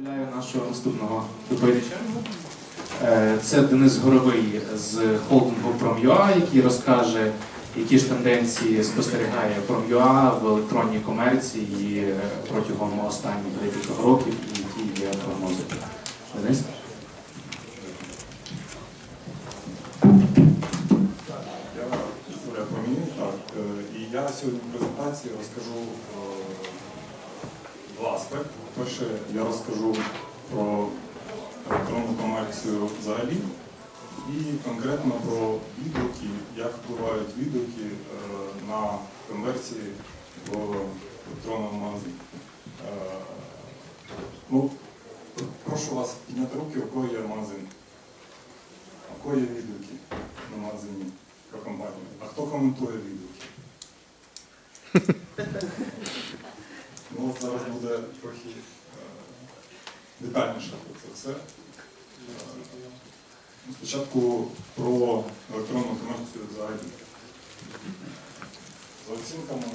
Представляю нашого наступного доповідача. Е, Це Денис Горовий з холдингу Prom.ua, який розкаже, які ж тенденції спостерігає Prom.ua в електронній комерції е, протягом останніх декількох років і які є прогнози. Денис? Я е, І я сьогодні в презентації розкажу два аспекти. Перше, я розкажу про електронну комерцію взагалі і конкретно про відгуки, як впливають відгуки е, на конверсії в електронному магазині. Е, Ну, прошу вас підняти руки, у кого є магазин. У кого є відгуки на магазині про компанію. А хто коментує відгуки? ну, зараз буде трохи е, детальніше про це все. Е, Спочатку про електронну комерцію взагалі. За оцінками.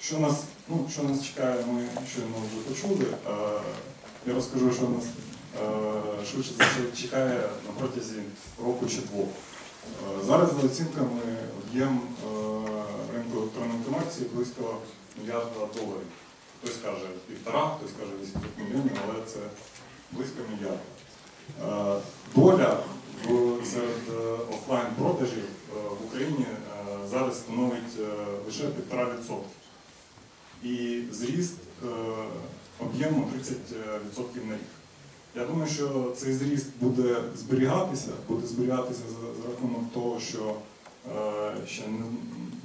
Що нас, ну, що нас чекає, ми щойно вже почули. Е, Я розкажу, що нас швидше за все чекає на протязі року чи двох. Зараз за оцінками об'єм е, ринку електронної комерції близько мільярда доларів. Хтось каже півтора, хтось каже 800 мільйонів, але це близько мільярда. Е, Доля серед е, офлайн-продажів е, в Україні зараз становить лише 1,5%. І зріст об'єму 30% на рік. Я думаю, що цей зріст буде зберігатися, буде зберігатися за, рахунок того, що ще не,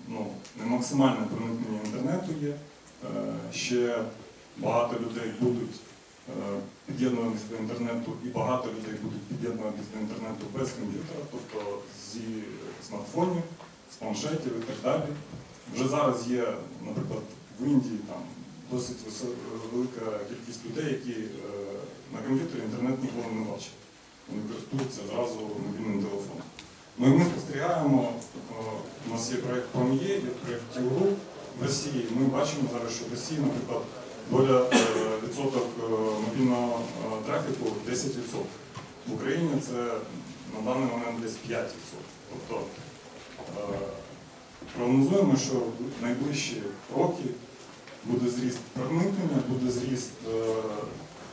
ну, не максимальне проникнення інтернету є, е, ще багато людей будуть е, під'єднуватися до інтернету, і багато людей будуть під'єднуватися до інтернету без комп'ютера, тобто зі смартфонів, з планшетів і так далі. Вже зараз є, наприклад, в Індії там досить велика кількість людей, які е, на комп'ютері інтернет ніколи не бачать. Вони користуються зразу мобільним телефоном. Ми, ми спостерігаємо, е, у нас є проєкт Пром'є, є проєкт Тіуру в Росії. Ми бачимо зараз, що в Росії, наприклад, доля е, відсоток е, мобільного е, трафіку 10%. В Україні це на даний момент десь 5%. Тобто е, прогнозуємо, що в найближчі роки буде зріст проникнення, буде зріст е,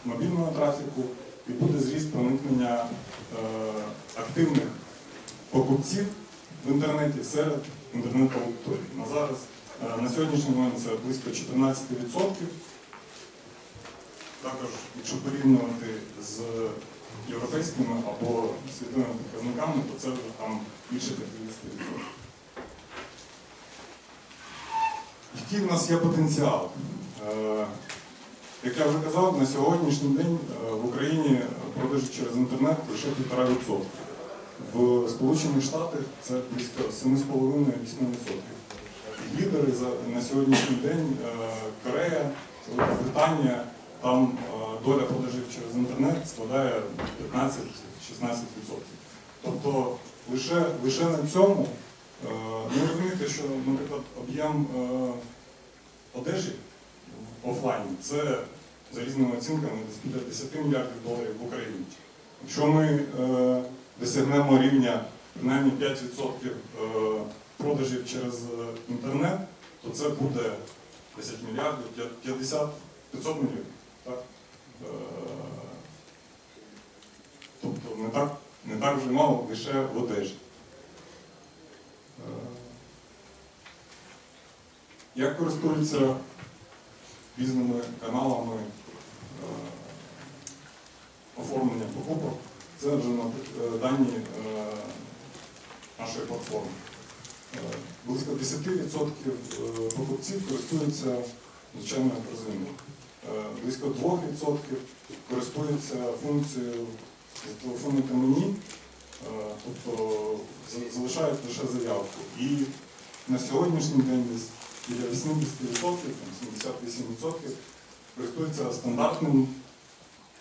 мобільного трафіку і буде зріст проникнення е, активних покупців в інтернеті серед інтернет-аудиторії. На зараз е, на сьогоднішній момент це близько 14%. Також, якщо порівнювати з європейськими або світовими показниками, то це вже там більше 50%. Який в нас є потенціал? Е, Як я вже казав, на сьогоднішній день е, в Україні продажі через інтернет лише 1,5%. В Сполучених Штатах це близько 7,5-8%. Лідери на сьогоднішній день е, Корея, Британія, там е, доля продажів через інтернет складає 15-16%. Тобто лише, лише на цьому е, ви розумієте, що, наприклад, об'єм е, одежі в офлайні це за різними оцінками десь біля 10 мільярдів доларів в Україні. Якщо ми досягнемо рівня принаймні 5% е, продажів через е, інтернет, то це буде 10 мільярдів, 50, 500 мільйонів. Е, тобто не так, не так вже мало лише в одежі. Як користуються різними каналами оформлення покупок? Це вже е, дані е, нашої платформи. Е, Близько 10% е, покупців користуються звичайною корзиною. Близько 2% користуються функцією зателефонуйте мені, тобто залишають лише заявку. І на сьогоднішній день біля 80%, 78% користуються стандартним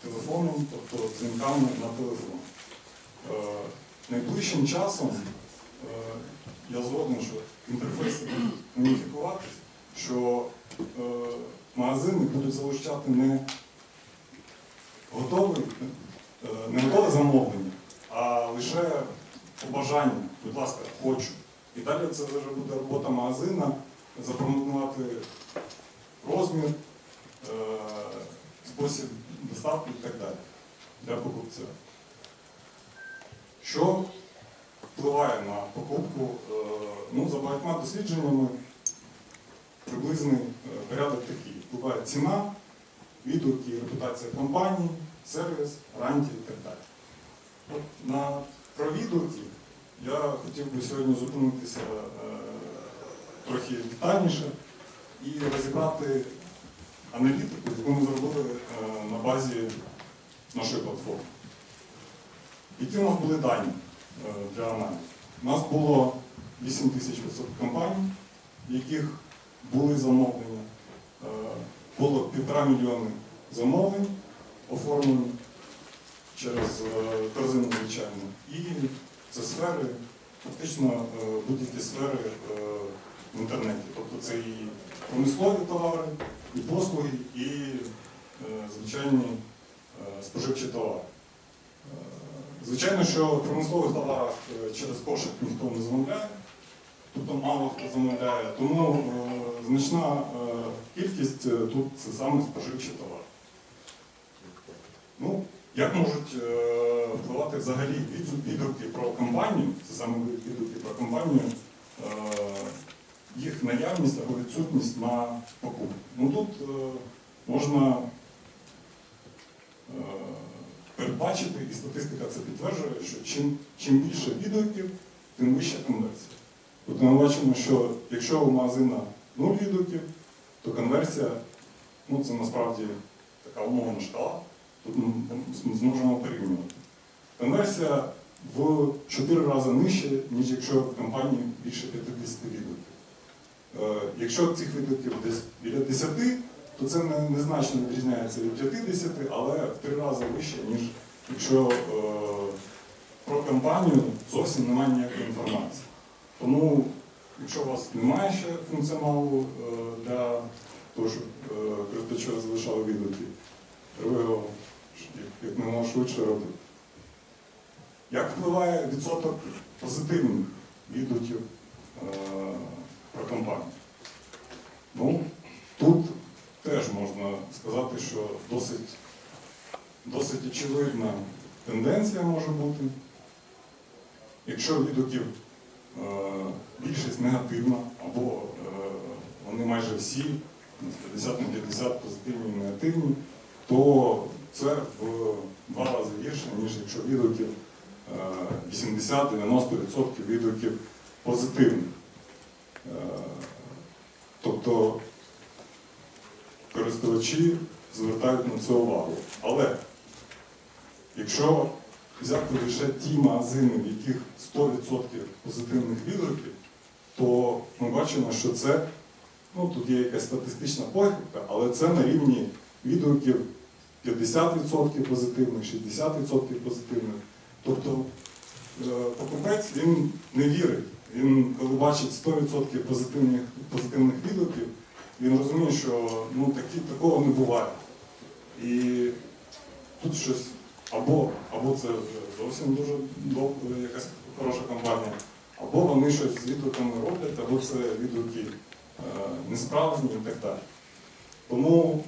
телефоном, тобто дзвінками на телефон. Е, Найближчим часом е, я згоден, що інтерфейси будуть уніфікуватись, що е, магазини будуть залучати не готовий, е, не готове замовлення, а лише побажання, будь ласка, хочу. І далі це вже буде робота магазина, запропонувати розмір, спосіб доставки і так далі для покупця. Що впливає на покупку? Е, Ну, за багатьма дослідженнями приблизний е, порядок такий. Впливає ціна, відгуки, репутація компанії, сервіс, гарантії і так далі. От на про відгуки я хотів би сьогодні зупинитися е, трохи детальніше і розібрати аналітику, яку ми зробили е, на базі нашої платформи. Які у нас були дані е, для аналізу? У нас було 8 тисяч компаній, в яких були замовлення. Е, Було півтора мільйони замовлень оформлені через корзину, звичайно. І це сфери, фактично будь-які сфери в інтернеті. Тобто це і промислові товари, і послуги, і е, звичайні е, споживчі товари. Е, Звичайно, що в промислових товарах через кошик ніхто не замовляє, тобто мало хто замовляє, тому значна кількість тут це саме споживчі товари. Ну, як можуть е, впливати взагалі відгуки про компанію, це саме відгуки про компанію, їх наявність або відсутність на покупку? Ну тут е, можна е, передбачити, і статистика це підтверджує, що чим, чим більше відгуків, тим вища конверсія. Тобто ми бачимо, що якщо у магазина 0 відгуків, то конверсія, ну це насправді така умовна шкала, тут ми зможемо порівнювати. Конверсія в 4 рази нижче, ніж якщо в компанії більше 50 відгуків. Е, Якщо цих відгуків десь біля 10, то це незначно відрізняється від 50, але в 3 рази вище, ніж якщо е, про компанію зовсім немає ніякої інформації. Тому, якщо у вас немає ще функціоналу е, для того, щоб користувачі залишали відгуки, треба його як- можна швидше робити. Як впливає відсоток позитивних відгуків про компанію? Ну, тут теж можна сказати, що досить, досить очевидна тенденція може бути. Якщо відгуків е, більшість негативна, або е, вони майже всі, 50 на 50 позитивні і негативні, то це в два рази гірше, ніж якщо відгуків е, 80-90% відгуків позитивних. Тобто користувачі звертають на це увагу. Але якщо взяти лише ті магазини, в яких 100% позитивних відгуків, то ми бачимо, що це, ну тут є якась статистична похибка, але це на рівні відгуків 50% позитивних, 60% позитивних. Тобто е, покупець він не вірить. Він, коли бачить 100% позитивних, позитивних відгуків, він розуміє, що ну, такі, такого не буває. І тут щось або, або це зовсім дуже доб- якась хороша компанія, або вони щось з відгуками роблять, або це відгуки е, несправжні і так далі. Тому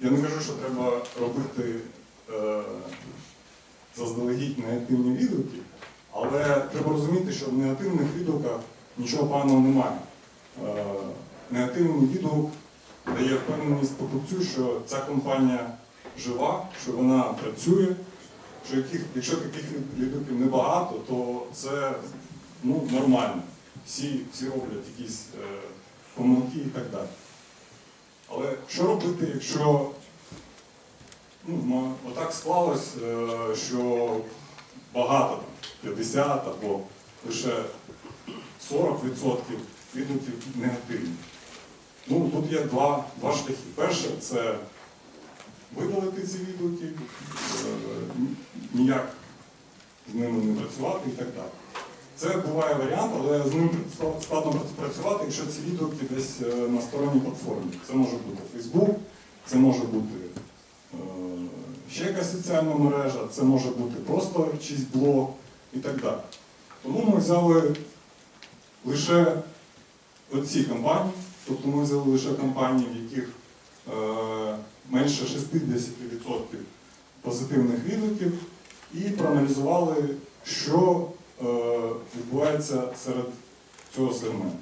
я не кажу, що треба робити е, заздалегідь негативні відгуки, але треба розуміти, що в негативних відгуках нічого поганого немає. Е, негативний відгук дає впевненість покупцю, що ця компанія жива, що вона працює, що яких, якщо таких відгуків небагато, то це ну, нормально. Всі, всі роблять якісь е, помилки і так далі. Але що робити, якщо ну, отак склалось, е, що багато, там, 50 або лише 40% відгуків негативні? Ну, тут є два, два шляхи. Перше це видалити ці відгуки, е, ніяк з ними не працювати і так далі. Це буває варіант, але з ним складно працювати, якщо ці відгуки десь е, на сторонній платформі. Це може бути Facebook, це може бути е, ще якась соціальна мережа, це може бути просто чийсь блог і так далі. Тому ми взяли лише оці компанії, тобто ми взяли лише компанії, в яких е, менше 60% позитивних відгуків, і проаналізували, що е, відбувається серед цього сегменту.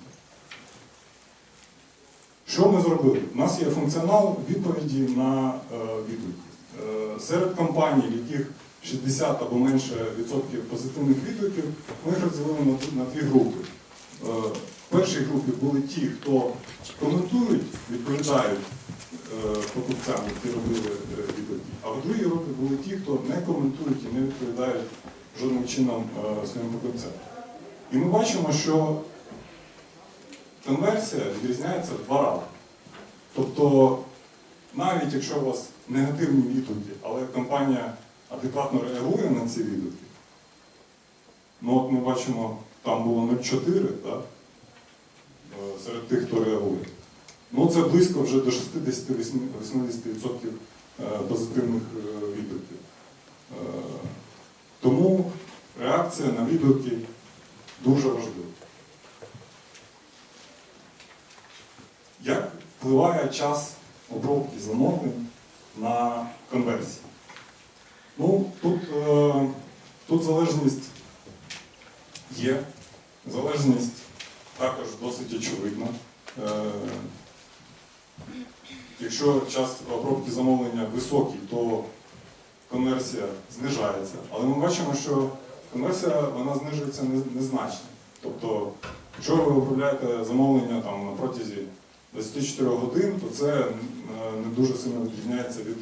Що ми зробили? У нас є функціонал відповіді на е, відгуки. Е, серед компаній, в яких 60 або менше відсотків позитивних відгуків, ми їх розділили на, дві- групи. Е, в першій групі були ті, хто коментують, відповідають е, покупцям, які робили е, відгуки. А в другій групі були ті, хто не коментують і не відповідають жодним чином е, своїм покупцям. І ми бачимо, що конверсія відрізняється в два рази. Тобто, навіть якщо у вас негативні відгуки, але компанія адекватно реагує на ці відгуки, ну от ми бачимо, там було 0,4 так, е, серед тих, хто реагує. Ну це близько вже до 60-80% е, позитивних е, відгуків. Тому реакція на відгуки дуже важлива. Як впливає час обробки замовлень на конверсію? Ну, тут, е, тут залежність є. Залежність також досить очевидна. Е, якщо час обробки замовлення високий, то конверсія знижається. Але ми бачимо, що конверсія вона знижується незначно. Тобто, якщо ви обробляєте замовлення там, на протязі 24 годин, то це е, не дуже сильно відрізняється від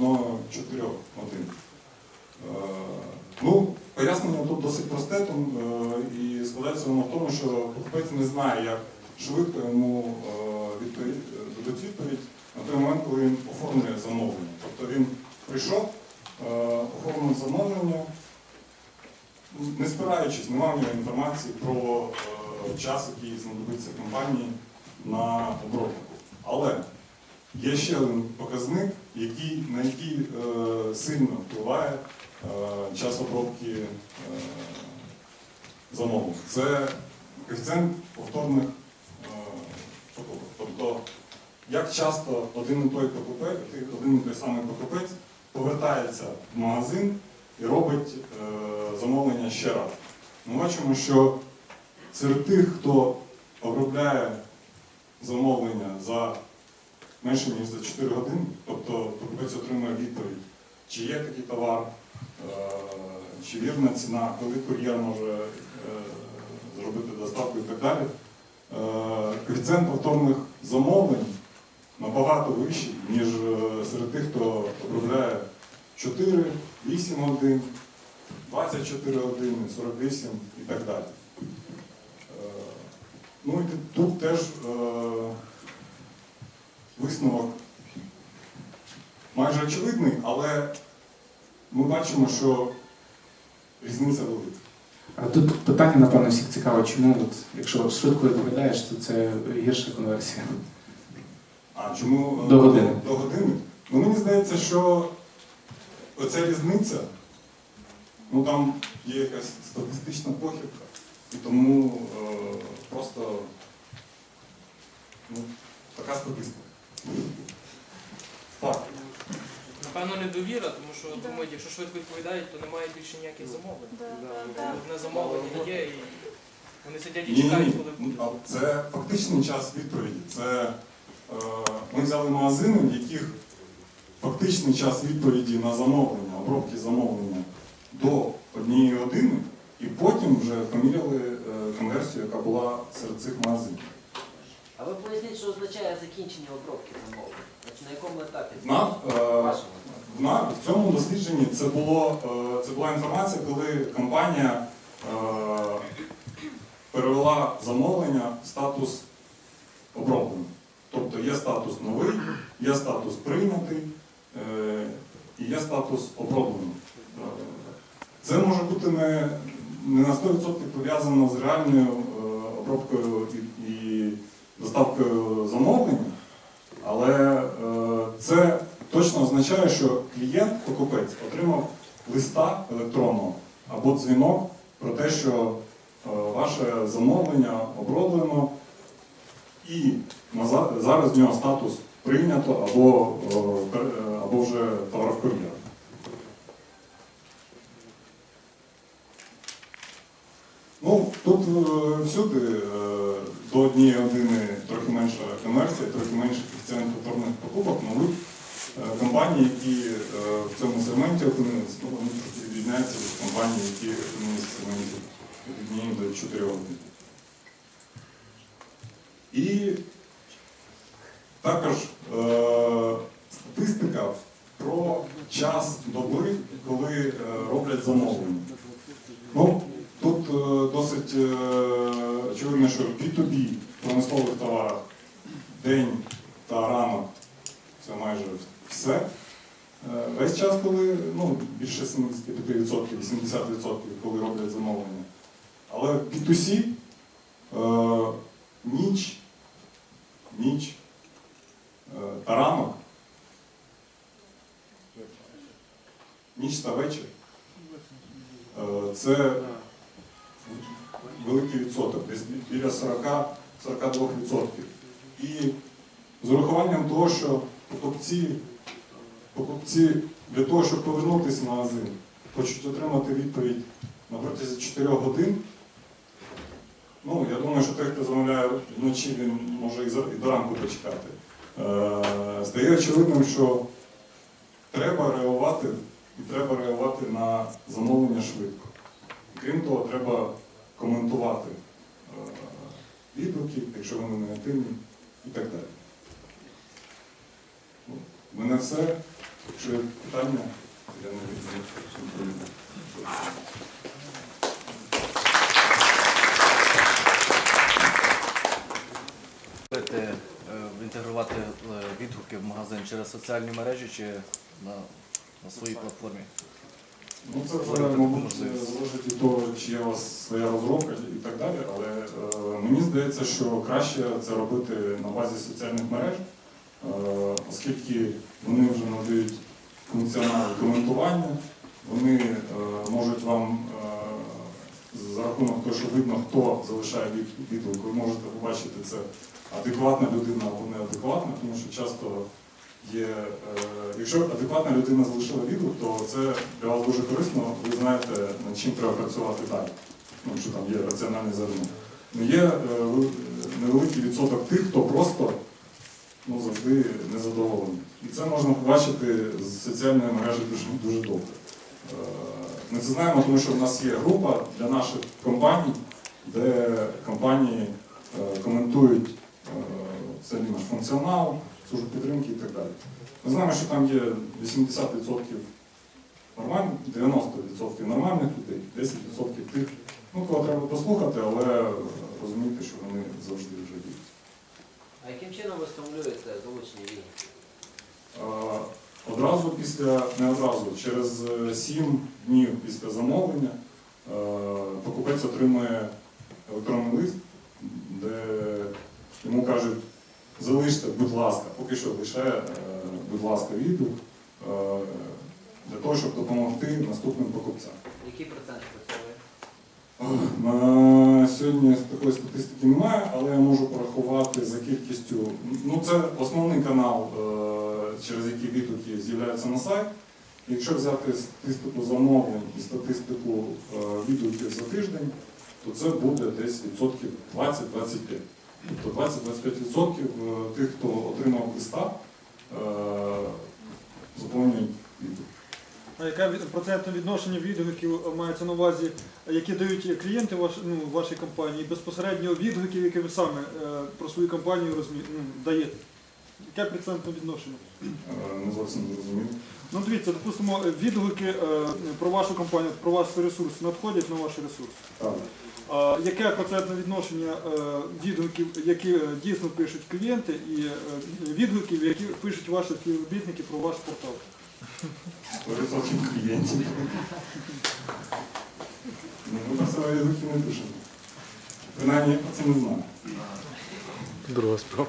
1-4 годин. Е, Ну, пояснення тут досить просте, е, і складається воно в тому, що покупець не знає, як швидко йому е, дадуть відповідь на той момент, коли він оформлює замовлення. Тобто він прийшов, е, оформив замовлення, не спираючись, не мав інформації про е, час, який знадобиться компанії на обробку. Але є ще один показник, який, на який е, сильно впливає час обробки замовлень. Це коефіцієнт повторних покупок. Тобто, як часто один і той покупець, один і той самий покупець повертається в магазин і робить е, замовлення ще раз. Ми бачимо, що серед тих, хто обробляє замовлення за менше ніж за 4 години, тобто покупець отримує відповідь, чи є такий товар, е, чи вірна ціна, коли кур'єр може е, зробити доставку і так далі. Е, Коефіцієнт повторних замовлень набагато вищий, ніж е, серед тих, хто обробляє 4, 8 годин, 24 години, 48 і так далі. Е, Ну і тут- тут теж е, висновок майже очевидний, але ми бачимо, що різниця велика. А тут питання, напевно, всіх цікаво, чому, от, якщо швидко відповідаєш, то це гірша конверсія. А чому е, До години. До години? Ну мені здається, що оця різниця, ну там є якась статистична похибка, і тому е, просто ну, така статистика. Так. Напевно, недовіра, тому що думають, якщо швидко відповідають, то немає більше ніяких замовлень. Да, да, да. Одне замовлення є, і вони сидять і чекають, ні. коли буде. Це фактичний час відповіді. Це ми взяли магазини, в яких фактичний час відповіді на замовлення, обробки замовлення до однієї години, і потім вже поміряли е, конверсію, яка була серед цих магазинів. А ви поясніть, що означає закінчення обробки замовлень? Значить, на якому етапі? На, е, На в цьому дослідженні це було е, це була інформація, коли компанія е, перевела замовлення в статус оброблений. Тобто є статус новий, є статус прийнятий е, і є статус оброблений. Це може бути не, не на 100% пов'язано з реальною е, обробкою і, доставкою замовлення, але е, це точно означає, що клієнт, покупець, отримав листа електронного або дзвінок про те, що ваше замовлення оброблено і зараз в нього статус прийнято або, е, е, або вже товар в кур'єр. Ну, тут е, всюди до однієї години трохи менша комерція, трохи менше коефіцієнт повторних покупок, мабуть, компанії, які в цьому сегменті опинилися, ну, вони відрізняються від компаній, які опинилися в сегменті від однієї до 4 годин. І також е, статистика про час доби, коли е, роблять замовлення. Ну, тут е, досить очевидно, що B2B в промислових товарах день та ранок це майже все. Весь час, коли ну, більше 75%, 80%, коли роблять замовлення. Але B2C е, ніч, ніч е, та ранок, ніч та вечір. Е, Це великий відсоток, десь біля 40-42%. І з урахуванням того, що покупці, покупці для того, щоб повернутися в магазин, хочуть отримати відповідь на протязі 4 годин. Ну, я думаю, що той, хто замовляє вночі, він може і до ранку почекати. Е, Стає очевидним, що треба реагувати і треба реагувати на замовлення швидко. Крім того, треба коментувати е, відгуки, якщо вони негативні, і так далі. В мене все. Якщо є питання, я не відповім. Будете е, інтегрувати е, відгуки в магазин через соціальні мережі чи на, на своїй платформі? Ну, це вже, мабуть, залежить від того, чи є у вас своя розробка і так далі, але е, мені здається, що краще це робити на базі соціальних мереж, е, оскільки вони вже надають функціонал коментування, вони е, можуть вам е, за рахунок того, що видно, хто залишає від- відгук, ви можете побачити це адекватна людина або неадекватна, тому що часто є, е, якщо адекватна людина залишила відгук, то це для вас дуже корисно, ви знаєте, над чим треба працювати далі. Ну, що там є раціональне зерно. Ну, є е, невеликий відсоток тих, хто просто ну, завжди незадоволений. І це можна побачити з соціальної мережі дуже, дуже добре. Ми це знаємо, тому що в нас є група для наших компаній, де компанії е, коментують взагалі наш функціонал, службу підтримки і так далі. Ми знаємо, що там є 80% нормальних, 90% нормальних людей, 10% тих, ну, кого треба послухати, але розуміти, що вони завжди вже діють. А яким чином ви стимулюєте залучення відгуків? Е, Одразу після, не одразу, через 7 днів після замовлення е, покупець отримує електронний лист, де йому кажуть, залиште, будь ласка, поки що лише, е, будь ласка, відгук е, для того, щоб допомогти наступним покупцям. Який процент працює? На сьогодні такої статистики немає, але я можу порахувати за кількістю. Ну, це основний канал, е, через який відгуки з'являються на сайт. Якщо взяти статистику замовлень і статистику відгуків за тиждень, то це буде десь відсотків 20-25. Тобто 20-25% е, тих, хто отримав листа, е, заповнюють відгук. А яке процентне відношення відгуків е, мається на увазі, які дають клієнти ваш, ну, вашій компанії, безпосередньо відгуків, які ви саме про свою компанію розмі... ну, даєте? Яке процентне відношення? Е, Не зовсім зрозумів. Ну дивіться, допустимо, е, відгуки е, про вашу компанію, про ваш ресурс надходять на ваш ресурс. Так. Яке процентне відношення відгуків, які дійсно пишуть клієнти, і відгуків, які пишуть ваші співробітники про ваш портал? 100% клієнтів. Ну, ми про себе відгуки не пишемо. Принаймні, це не знаю. Друга справа.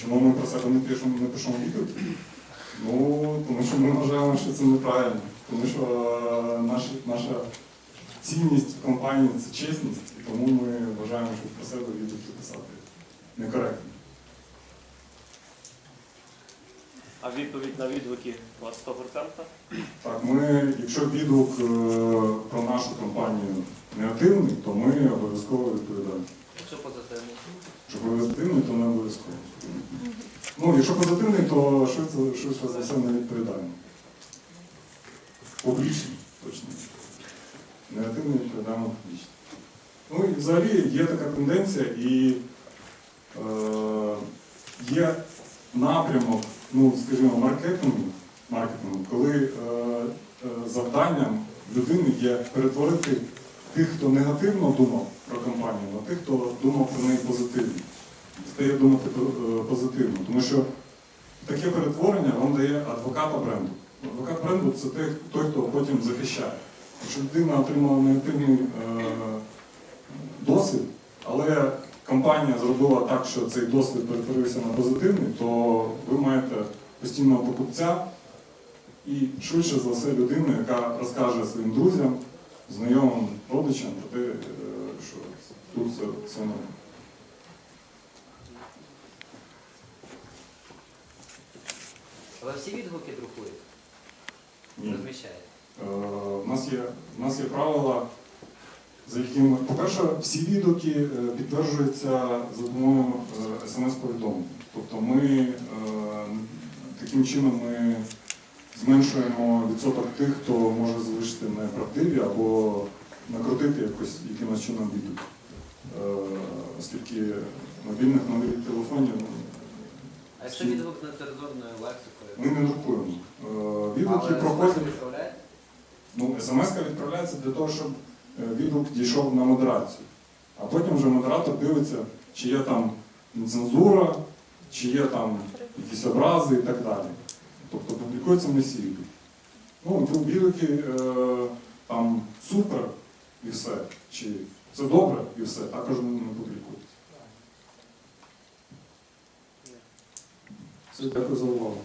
Чому ми про себе не пишемо, не пишемо відгуки? Ну, тому що ми вважаємо, що це неправильно. Тому що е, наша, наша цінність в компанії це чесність, і тому ми вважаємо, що про себе відгуки писати некоректно. А відповідь на відгуки у вас 100%? Так, ми, якщо відгук е, про нашу компанію негативний, то ми обов'язково відповідаємо. Якщо позитивний. Якщо позитивний, то не обов'язково. Ну, якщо позитивний, то швидше, швидше за все не відповідаємо. Публічно, точно. Негативно відповідаємо публічно. Ну і взагалі є така тенденція і е, є напрямок, ну, скажімо, маркетингу, маркетингу коли е, е, завданням людини є перетворити тих, хто негативно думав про компанію, на тих, хто думав про неї позитивно. Стає думати е, позитивно. Тому що таке перетворення вам дає адвоката бренду. Адвокат бренду це той, хто потім захищає. Якщо людина отримала негативний е, досвід, але компанія зробила так, що цей досвід перетворився на позитивний, то ви маєте постійного покупця і швидше за все людину, яка розкаже своїм друзям, знайомим, родичам про те, е, що тут все, все нормально. Ви всі відгуки друкуєте? Ні. Розміщаєте? Е, У нас є, у нас є правила, за якими, по-перше, всі відгуки е, підтверджуються за допомогою е, смс-повідомлень. Тобто ми е, таким чином ми зменшуємо відсоток тих, хто може залишити неправдиві або накрутити якось якимось чином. Е, Оскільки мобільних номерів телефонів А якщо відгук нецензурною лексикою? ми не друкуємо. Е, Відгуки проходять. Ну, смс відправляється для того, щоб е, відгук дійшов на модерацію. А потім вже модератор дивиться, чи є там цензура, чи є там якісь образи і так далі. Тобто публікується не всі відгуки. Ну, відгуки е, там супер і все, чи це добре і все, також вони не публікують. Все, дякую за увагу.